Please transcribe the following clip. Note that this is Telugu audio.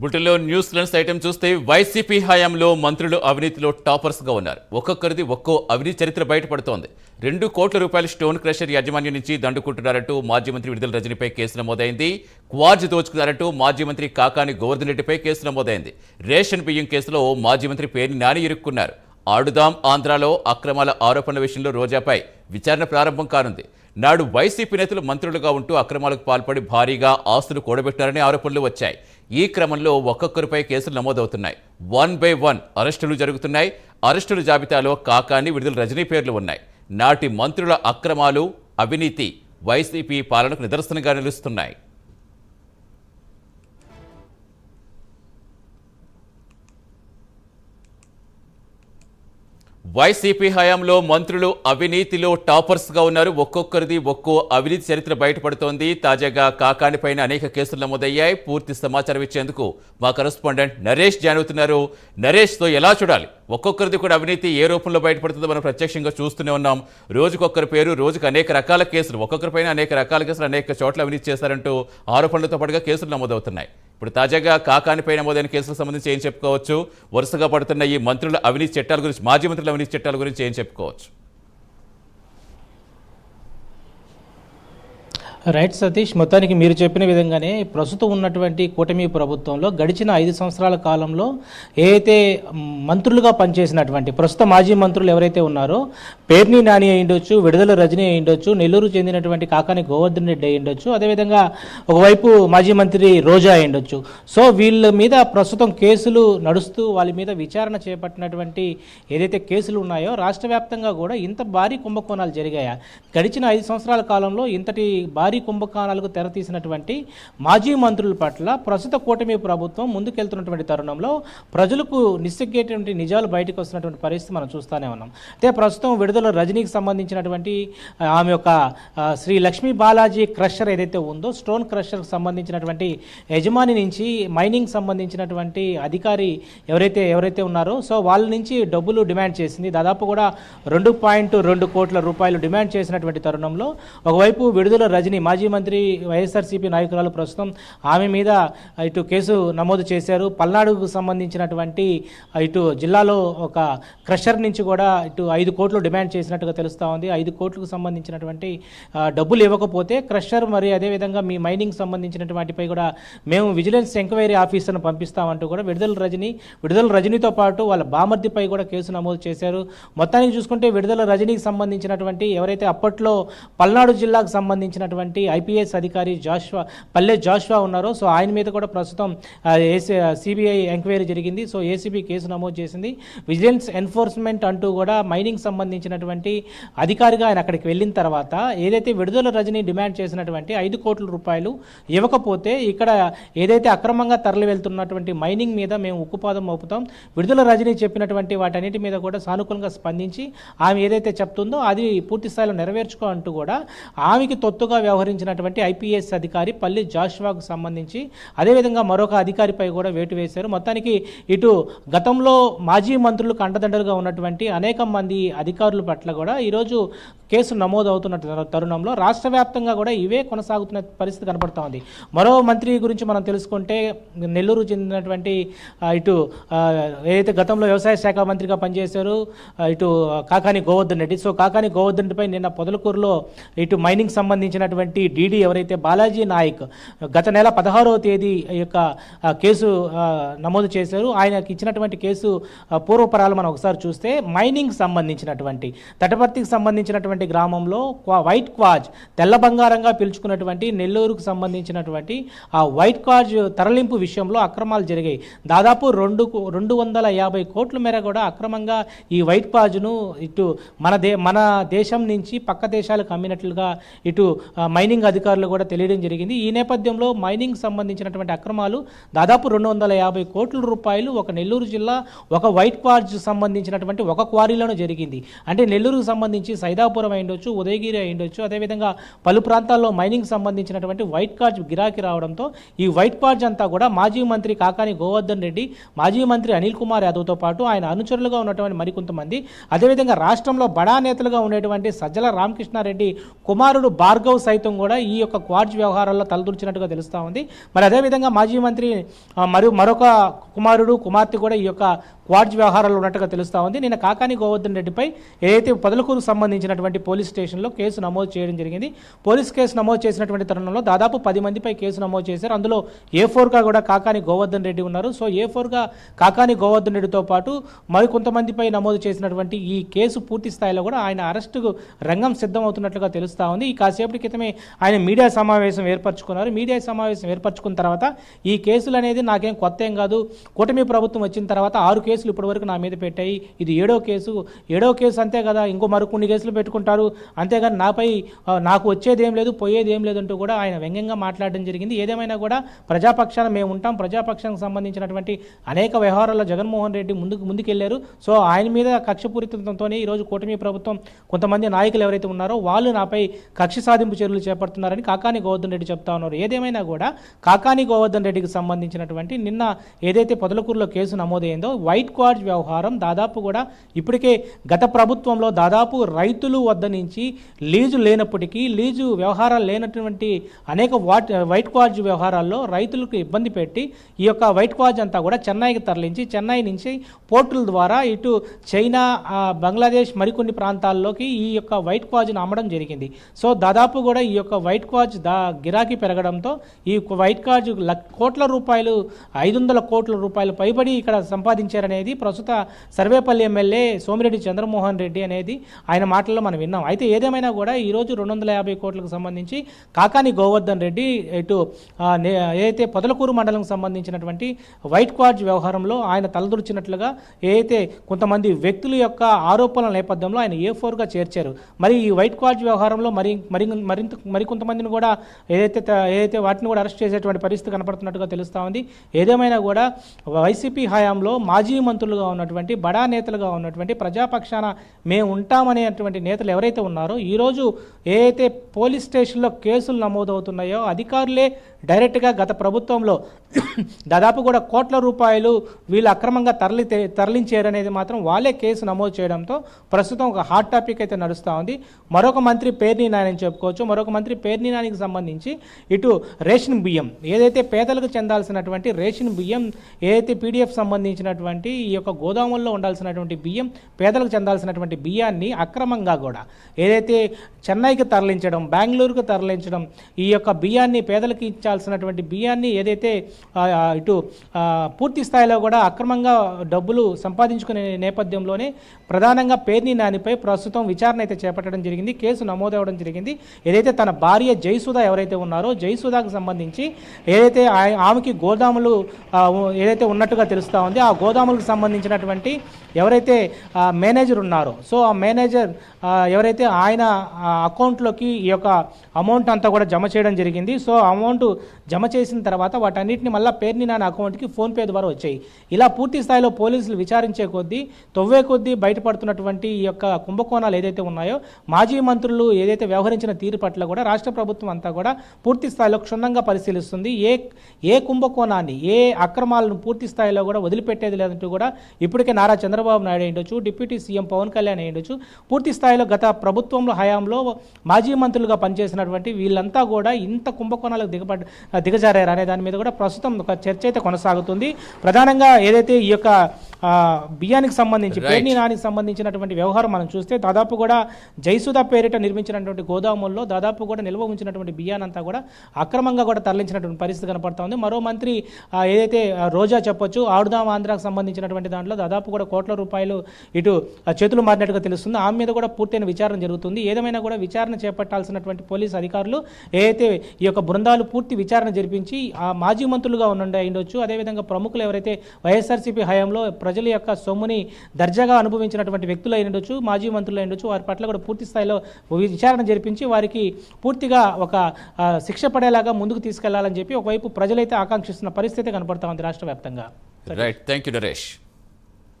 బులెటిన్లో న్యూస్ లెన్స్ ఐటెం చూస్తే వైసీపీ హయాంలో మంత్రులు అవినీతిలో టాపర్స్గా ఉన్నారు. ఒక్కొక్కరిది ఒక్కో అవినీతి చరిత్ర బయటపడుతోంది. రెండు కోట్ల రూపాయల స్టోన్ క్రషర్ యాజమాన్యం నుంచి దండుకుంటున్నారంటూ మాజీ మంత్రి విడుదల రజనీపై కేసు నమోదైంది. క్వార్జ్ దోచుకున్నారంటూ మాజీ మంత్రి కాకాని గోవర్ధన్ రెడ్డిపై కేసు నమోదైంది. రేషన్ బియ్యం కేసులో మాజీ మంత్రి పేర్ని నాని ఇరుక్కున్నారు. ఆడుదాం ఆంధ్రాలో అక్రమాల ఆరోపణల విషయంలో రోజాపై విచారణ ప్రారంభం కానుంది. నాడు వైసీపీ నేతలు మంత్రులుగా ఉంటూ అక్రమాలకు పాల్పడి భారీగా ఆస్తులు కూడబెట్టారనే ఆరోపణలు వచ్చాయి. ఈ క్రమంలో ఒక్కొక్కరిపై కేసులు నమోదవుతున్నాయి. వన్ బై వన్ అరెస్టులు జరుగుతున్నాయి. అరెస్టుల జాబితాలో కాకాని విడుదల రజనీ పేర్లు ఉన్నాయి. నాటి మంత్రుల అక్రమాలు అవినీతి వైసీపీ పాలనకు నిదర్శనంగా నిలుస్తున్నాయి. వైసీపీ హయాంలో మంత్రులు అవినీతిలో టాపర్స్గా ఉన్నారు. ఒక్కొక్కరిది ఒక్కో అవినీతి చరిత్ర బయటపడుతోంది. తాజాగా కాకానిపైన అనేక కేసులు నమోదయ్యాయి. పూర్తి సమాచారం ఇచ్చేందుకు మా కరెస్పాండెంట్ నరేష్ జాయిన్ అవుతున్నారు నరేష్తో ఎలా చూడాలి? ఒక్కొక్కరిది కూడా అవినీతి ఏ రూపంలో బయటపడుతుందో మనం ప్రత్యక్షంగా చూస్తూనే ఉన్నాం. రోజుకొక్కరి పేరు రోజుకు అనేక రకాల కేసులు ఒక్కొక్కరిపైన అనేక రకాల కేసులు అనేక చోట్ల అవినీతి చేశారంటూ ఆరోపణలతో పాటుగా కేసులు నమోదవుతున్నాయి. ఇప్పుడు తాజాగా కాకానిపై నమోదైన కేసులకు సంబంధించి ఏం చెప్పుకోవచ్చు? వరుసగా పడుతున్న ఈ మంత్రుల అవినీతి చట్టాల గురించి మాజీ మంత్రుల అవినీతి చట్టాల గురించి ఏం చెప్పుకోవచ్చు? రైట్ సతీష్ మొత్తానికి మీరు చెప్పిన విధంగానే ప్రస్తుతం ఉన్నటువంటి కూటమి ప్రభుత్వంలో గడిచిన ఐదు సంవత్సరాల కాలంలో ఏదైతే మంత్రులుగా పనిచేసినటువంటి ప్రస్తుత మాజీ మంత్రులు ఎవరైతే ఉన్నారో పేర్ని నాని అయ్యుండొచ్చు విడుదల రజనీ అయ్యుండొచ్చు నెల్లూరు చెందినటువంటి కాకాని గోవర్ధన్ రెడ్డి అయ్యుండొచ్చు అదేవిధంగా ఒకవైపు మాజీ మంత్రి రోజా అయ్యుండొచ్చు సో వీళ్ళ మీద ప్రస్తుతం కేసులు నడుస్తూ వాళ్ళ మీద విచారణ చేపట్టినటువంటి ఏదైతే కేసులు ఉన్నాయో రాష్ట్ర వ్యాప్తంగా కూడా ఇంత భారీ కుంభకోణాలు జరిగాయా? గడిచిన ఐదు సంవత్సరాల కాలంలో ఇంతటి భారీ కుంభకోణాలకు తెరతీసినటువంటి మాజీ మంత్రుల పట్ల ప్రస్తుత కూటమి ప్రభుత్వం ముందుకెళ్తున్నటువంటి తరుణంలో ప్రజలకు నిస్సగ్గేటువంటి నిజాలు బయటకు వస్తున్నటువంటి పరిస్థితి మనం చూస్తూనే ఉన్నాం. అయితే ప్రస్తుతం విడుదల రజనీకి సంబంధించినటువంటి ఆమె యొక్క శ్రీ లక్ష్మీ బాలాజీ క్రషర్ ఏదైతే ఉందో స్టోన్ క్రషర్కి సంబంధించినటువంటి యజమాని నుంచి మైనింగ్ సంబంధించినటువంటి అధికారి ఎవరైతే ఎవరైతే ఉన్నారో సో వాళ్ళ నుంచి డబ్బులు డిమాండ్ చేసింది. దాదాపు కూడా రెండు పాయింట్ రెండు కోట్ల రూపాయలు డిమాండ్ చేసినటువంటి తరుణంలో ఒకవైపు విడుదల రజని మాజీ మంత్రి వైఎస్ఆర్సీపీ నాయకురాలు ప్రస్తుతం ఆమె మీద ఇటు కేసు నమోదు చేశారు. పల్నాడుకు సంబంధించినటువంటి ఇటు జిల్లాలో ఒక క్రషర్ నుంచి కూడా ఇటు ఐదు కోట్లు డిమాండ్ చేసినట్టుగా తెలుస్తూ ఉంది. ఐదు కోట్లకు సంబంధించినటువంటి డబ్బులు ఇవ్వకపోతే క్రషర్ మరి అదేవిధంగా మీ మైనింగ్ సంబంధించినటువంటి వాటిపై కూడా మేము విజిలెన్స్ ఎంక్వైరీ ఆఫీసర్ను పంపిస్తామంటూ కూడా విడుదల రజని విడుదల రజనీతో పాటు వాళ్ళ బామర్దిపై కూడా కేసు నమోదు చేశారు. మొత్తానికి చూసుకుంటే విడుదల రజనీకి సంబంధించినటువంటి ఎవరైతే అప్పట్లో పల్నాడు జిల్లాకు సంబంధించినటువంటి ఐపీఎస్ అధికారి జాష్వా పల్లె జాష్వా ఉన్నారో సో ఆయన మీద కూడా ప్రస్తుతం సిబిఐ ఎంక్వైరీ జరిగింది. సో ఏసీబీ కేసు నమోదు చేసింది. విజిలెన్స్ ఎన్ఫోర్స్మెంట్ అంటూ కూడా మైనింగ్ సంబంధించినటువంటి అధికారిగా ఆయన అక్కడికి వెళ్ళిన తర్వాత ఏదైతే విడుదల రజనీ డిమాండ్ చేసినటువంటి ఐదు కోట్ల రూపాయలు ఇవ్వకపోతే ఇక్కడ ఏదైతే అక్రమంగా తరలి వెళ్తున్నటువంటి మైనింగ్ మీద మేము ఉక్కుపాదం మోపుతాం. విడుదల రజనీ చెప్పినటువంటి వాటన్నిటి మీద కూడా సానుకూలంగా స్పందించి ఆమె ఏదైతే చెప్తుందో అది పూర్తి స్థాయిలో నెరవేర్చుకో అంటూ కూడా ఆమెకి తొత్తుగా వ్యవహరించినటువంటి ఐపీఎస్ అధికారి పల్లి జాష్వాకు సంబంధించి అదేవిధంగా మరొక అధికారిపై కూడా వేటు వేశారు. మొత్తానికి ఇటు గతంలో మాజీ మంత్రులు కంటదండలుగా ఉన్నటువంటి అనేక మంది అధికారుల పట్ల కూడా ఈరోజు కేసు నమోదు అవుతున్న తరుణంలో రాష్ట్ర వ్యాప్తంగా కూడా ఇవే కొనసాగుతున్న పరిస్థితి కనపడుతూ ఉంది. మరో మంత్రి గురించి మనం తెలుసుకుంటే నెల్లూరు చెందినటువంటి ఇటు ఏదైతే గతంలో వ్యవసాయ శాఖ మంత్రిగా పనిచేశారు ఇటు కాకాని గోవర్ధన్ రెడ్డి. సో కాకాని గోవర్ధన్ రెడ్డిపై నిన్న పొదలకూరులో ఇటు మైనింగ్ సంబంధించినటువంటి డీడీ ఎవరైతే బాలాజీ నాయక్ గత నెల పదహారవ తేదీ ఈ యొక్క కేసు నమోదు చేశారు. ఆయనకి ఇచ్చినటువంటి కేసు పూర్వపరాలు మనం ఒకసారి చూస్తే మైనింగ్ సంబంధించినటువంటి తటపర్తికి సంబంధించినటువంటి గ్రామంలో వైట్ క్వాజ్ తెల్ల బంగారంగా పిలుచుకున్నటువంటి నెల్లూరుకు సంబంధించినటువంటి ఆ వైట్ క్వాజ్ తరలింపు విషయంలో అక్రమాలు జరిగాయి. దాదాపు రెండు రెండు వందల యాభై కోట్ల మేర కూడా అక్రమంగా ఈ వైట్ క్వాజ్ను ఇటు మన దే మన దేశం నుంచి పక్క దేశాలకు అమ్మినట్లుగా ఇటు మైనింగ్ అధికారులు కూడా తెలియడం జరిగింది. ఈ నేపథ్యంలో మైనింగ్ సంబంధించినటువంటి అక్రమాలు దాదాపు రెండు వందల యాభై కోట్ల రూపాయలు ఒక నెల్లూరు జిల్లా ఒక వైట్ క్వార్జ్ సంబంధించినటువంటి ఒక క్వారీలోనే జరిగింది. అంటే నెల్లూరుకు సంబంధించి సైదాపురం అయిండొచ్చు ఉదయగిరి అయిండొచ్చు అదేవిధంగా పలు ప్రాంతాల్లో మైనింగ్ సంబంధించినటువంటి వైట్ క్వార్జ్ గిరాకీ రావడంతో ఈ వైట్ క్వార్జ్ అంతా కూడా మాజీ మంత్రి కాకాని గోవర్ధన్ రెడ్డి మాజీ మంత్రి అనిల్ కుమార్ యాదవ్తో పాటు ఆయన అనుచరులుగా ఉన్నటువంటి మరికొంతమంది అదేవిధంగా రాష్ట్రంలో బడా నేతలుగా ఉండేటువంటి సజ్జల రామకృష్ణారెడ్డి కుమారుడు భార్గవ్ సైతం సైతం కూడా ఈ యొక్క క్వార్జ్ వ్యవహారాల్లో తలదూర్చినట్టుగా తెలుస్తూ ఉంది. మరి అదేవిధంగా మాజీ మంత్రి మరియు మరొక కుమారుడు కుమార్తె కూడా ఈ యొక్క క్వార్జ్ వ్యవహారాలు ఉన్నట్టుగా తెలుస్తూ ఉంది. నిన్న కాకాని గోవర్ధన్ రెడ్డిపై ఏదైతే పొదలకూరుకు సంబంధించినటువంటి పోలీస్ స్టేషన్లో కేసు నమోదు చేయడం జరిగింది. పోలీస్ కేసు నమోదు చేసినటువంటి తరుణంలో దాదాపు పది మందిపై కేసు నమోదు చేశారు. అందులో ఏ ఫోర్గా కూడా కాకాని గోవర్ధన్ రెడ్డి ఉన్నారు. సో ఏ ఫోర్గా కాకాని గోవర్ధన్ రెడ్డితో పాటు మరికొంతమందిపై నమోదు చేసినటువంటి ఈ కేసు పూర్తి స్థాయిలో కూడా ఆయన అరెస్టుకు రంగం సిద్ధమవుతున్నట్లుగా తెలుస్తూ ఉంది. ఈ కాసేపటి క్రితమే ఆయన మీడియా సమావేశం ఏర్పరచుకున్నారు. మీడియా సమావేశం ఏర్పరచుకున్న తర్వాత ఈ కేసులు అనేది నాకేం కొత్త ఏం కాదు. కూటమి ప్రభుత్వం వచ్చిన తర్వాత ఆరు కేసులు ఇప్పటివరకు నా మీద పెట్టాయి. ఇది ఏడో కేసు. ఏడో కేసు అంతే కదా. ఇంకో మరికొన్ని కేసులు పెట్టుకుంటారు. అంతేగాని నాపై నాకు వచ్చేది ఏం లేదు పోయేది ఏం లేదంటూ కూడా ఆయన వ్యంగ్యంగా మాట్లాడడం జరిగింది. ఏదేమైనా కూడా ప్రజాపక్షాన మేము ఉంటాం. ప్రజాపక్షానికి సంబంధించినటువంటి అనేక వ్యవహారాల్లో జగన్మోహన్ రెడ్డి ముందుకు ముందుకెళ్ళారు. సో ఆయన మీద కక్షపూరితంతో ఈరోజు కూటమి ప్రభుత్వం కొంతమంది నాయకులు ఎవరైతే ఉన్నారో వాళ్ళు నాపై కక్ష సాధింపు చర్యలు చేపడుతున్నారని కాకాని గోవర్ధన్ రెడ్డి చెప్తా ఉన్నారు. ఏదేమైనా కూడా కాకాని గోవర్ధన్ రెడ్డికి సంబంధించినటువంటి నిన్న ఏదైతే పొదలకూరులో కేసు నమోదైందో వైట్ కార్డ్ వ్యవహారం దాదాపు కూడా ఇప్పటికే గత ప్రభుత్వంలో దాదాపు రైతులు వద్ద నుంచి లీజు లేనప్పటికీ లీజు వ్యవహారాలు లేనటువంటి అనేక వాట్ వైట్ క్వార్జ్ వ్యవహారాల్లో రైతులకు ఇబ్బంది పెట్టి ఈ యొక్క వైట్ క్వార్జ్ అంతా కూడా చెన్నైకి తరలించి చెన్నై నుంచి పోర్టుల ద్వారా ఇటు చైనా బంగ్లాదేశ్ మరికొన్ని ప్రాంతాల్లోకి ఈ యొక్క వైట్ క్వాజ్ను అమ్మడం జరిగింది. సో దాదాపు కూడా ఈ యొక్క వైట్ క్వాజ్ దా గిరాకీ పెరగడంతో ఈ వైట్ కాజ్ కోట్ల రూపాయలు ఐదు వందల కోట్ల రూపాయలు పైబడి ఇక్కడ సంపాదించారనేది ప్రస్తుత సర్వేపల్లి ఎమ్మెల్యే సోమిరెడ్డి చంద్రమోహన్ రెడ్డి అనేది ఆయన మాటల్లో మనం విన్నాం. అయితే ఏదేమైనా కూడా ఈరోజు రెండు వందల యాభై కోట్లకు సంబంధించి కాకాని గోవర్ధన్ రెడ్డి ఇటు ఏదైతే పొదలకూరు మండలం సంబంధించినటువంటి వైట్ క్వార్జ్ వ్యవహారంలో ఆయన తలదొరిచినట్లుగా ఏదైతే కొంతమంది వ్యక్తుల యొక్క ఆరోపణల నేపథ్యంలో ఆయన ఏ ఫోర్గా చేర్చారు. మరి ఈ వైట్ క్వార్జ్ వ్యవహారంలో మరి మరి మరింత మరికొంతమందిని కూడా ఏదైతే ఏదైతే వాటిని కూడా అరెస్ట్ చేసేటువంటి పరిస్థితి కనపడుతున్నట్టుగా తెలుస్తూ ఉంది. ఏదేమైనా కూడా వైసీపీ హయాంలో మాజీ మంత్రులుగా ఉన్నటువంటి బడా నేతలుగా ఉన్నటువంటి ప్రజాపక్షాన మేము ఉంటామనేటువంటి నేతలు ఎవరైతే ఉన్నారో ఈరోజు ఏదైతే పోలీస్ స్టేషన్లో కేసులు నమోదవుతున్నాయో అధికారులే డైరెక్ట్గా గత ప్రభుత్వంలో దాదాపు కూడా కోట్ల రూపాయలు వీళ్ళు అక్రమంగా తరలి తరలించారనేది మాత్రం వాళ్ళే కేసు నమోదు చేయడంతో ప్రస్తుతం ఒక హాట్ టాపిక్ అయితే నడుస్తూ ఉంది. మరొక మంత్రి పేర్ని నాయనని చెప్పుకోవచ్చు. మరొక మంత్రి పేర్నినానికి సంబంధించి ఇటు రేషన్ బియ్యం ఏదైతే పేదలకు చెందాల్సినటువంటి రేషన్ బియ్యం ఏదైతే పీడిఎఫ్ సంబంధించినటువంటి ఈ యొక్క గోదాముల్లో ఉండాల్సినటువంటి బియ్యం పేదలకు చెందాల్సినటువంటి బియ్యాన్ని అక్రమంగా కూడా ఏదైతే చెన్నైకి తరలించడం బెంగళూరుకు తరలించడం ఈ యొక్క బియ్యాన్ని పేదలకు ఇచ్చాల్సినటువంటి బియ్యాన్ని ఏదైతే ఇటు పూర్తి స్థాయిలో కూడా అక్రమంగా డబ్బులు సంపాదించుకునే నేపథ్యంలోనే ప్రధానంగా పేర్ని నానిపై ప్రస్తుతం విచారణ అయితే చేపట్టడం జరిగింది కేసు నమోదవడం జరిగింది. ఏదైతే తన భార్య జయసుధ ఎవరైతే ఉన్నారో జయసుధకు సంబంధించి ఏదైతే ఆమెకి గోదాములు ఏదైతే ఉన్నట్టుగా తెలుస్తూ ఉంది ఆ గోదాములకు సంబంధించినటువంటి ఎవరైతే మేనేజర్ ఉన్నారో సో ఆ మేనేజర్ ఎవరైతే ఆయన ఆ, అకౌంట్లోకి ఈ యొక్క అమౌంట్ అంతా కూడా జమ చేయడం జరిగింది. సో అమౌంట్ జమ చేసిన తర్వాత వాటన్నిటిని మళ్ళీ పేర్ని నాన్న అకౌంట్కి ఫోన్పే ద్వారా వచ్చాయి. ఇలా పూర్తి స్థాయిలో పోలీసులు విచారించే కొద్దీ తొవ్వే కొద్దీ బయటపడుతున్నటువంటి ఈ యొక్క కుంభకోణాలు ఏదైతే ఉన్నాయో మాజీ మంత్రులు ఏదైతే వ్యవహరించిన తీరు పట్ల కూడా రాష్ట్ర ప్రభుత్వం అంతా కూడా పూర్తి స్థాయిలో క్షుణ్ణంగా పరిశీలిస్తుంది. ఏ ఏ కుంభకోణాన్ని ఏ అక్రమాలను పూర్తి స్థాయిలో కూడా వదిలిపెట్టేది లేదంటూ కూడా ఇప్పటికే నారా చంద్రబాబు నాయుడు అయ్యుండొచ్చు డిప్యూటీ సీఎం పవన్ కళ్యాణ్ అయ్యుండొచ్చు. పూర్తి స్థాయిలో గత ప్రభుత్వంలో హయాంలో మాజీ మంత్రులుగా పనిచేసినటువంటి వీళ్ళంతా కూడా ఇంత కుంభకోణాలకు దిగబడ్ దిగజారారు అనే దాని మీద కూడా ప్రస్తుతం ఒక చర్చ అయితే కొనసాగుతుంది. ప్రధానంగా ఏదైతే ఈ యొక్క బియ్యానికి సంబంధించి. పేర్ని నానికి సంబంధించినటువంటి వ్యవహారం మనం చూస్తే దాదాపు కూడా జైసుధ పేరిట నిర్మించినటువంటి గోదాముల్లో దాదాపు కూడా నిల్వ ఉంచినటువంటి బియ్యానంతా కూడా అక్రమంగా కూడా తరలించినటువంటి పరిస్థితి కనపడతా ఉంది. మరో మంత్రి ఏదైతే రోజా చెప్పొచ్చు ఆడుదాం ఆంధ్రాకు సంబంధించినటువంటి దాంట్లో దాదాపు కూడా కోట్ల రూపాయలు ఇటు చేతులు మారినట్టుగా తెలుస్తుంది. ఆమె మీద కూడా పూర్తయిన విచారణ జరుగుతుంది. ఏదేమైనా కూడా విచారణ చేపట్టాల్సినటువంటి పోలీసు అధికారులు ఏదైతే ఈ యొక్క బృందాలు పూర్తి విచారణ జరిపించి ఆ మాజీ మంత్రులుగా ఉండే ఉండొచ్చు. అదేవిధంగా ప్రముఖులు ఎవరైతే వైఎస్ఆర్సీపీ హయాంలో ప్రజల యొక్క సొమ్ముని దర్జాగా అనుభవించినటువంటి వ్యక్తులు అయి ఉండొచ్చు మాజీ మంత్రులు అయి ఉండొచ్చు. వారి పట్ల కూడా పూర్తి స్థాయిలో విచారణ జరిపించి వారికి పూర్తిగా ఒక శిక్ష పడేలాగా ముందుకు తీసుకెళ్ళాలని చెప్పి ఒకవైపు ప్రజలైతే ఆకాంక్షిస్తున్న పరిస్థితి కనపడతా ఉంది రాష్ట్ర వ్యాప్తంగా. Right thank you Naresh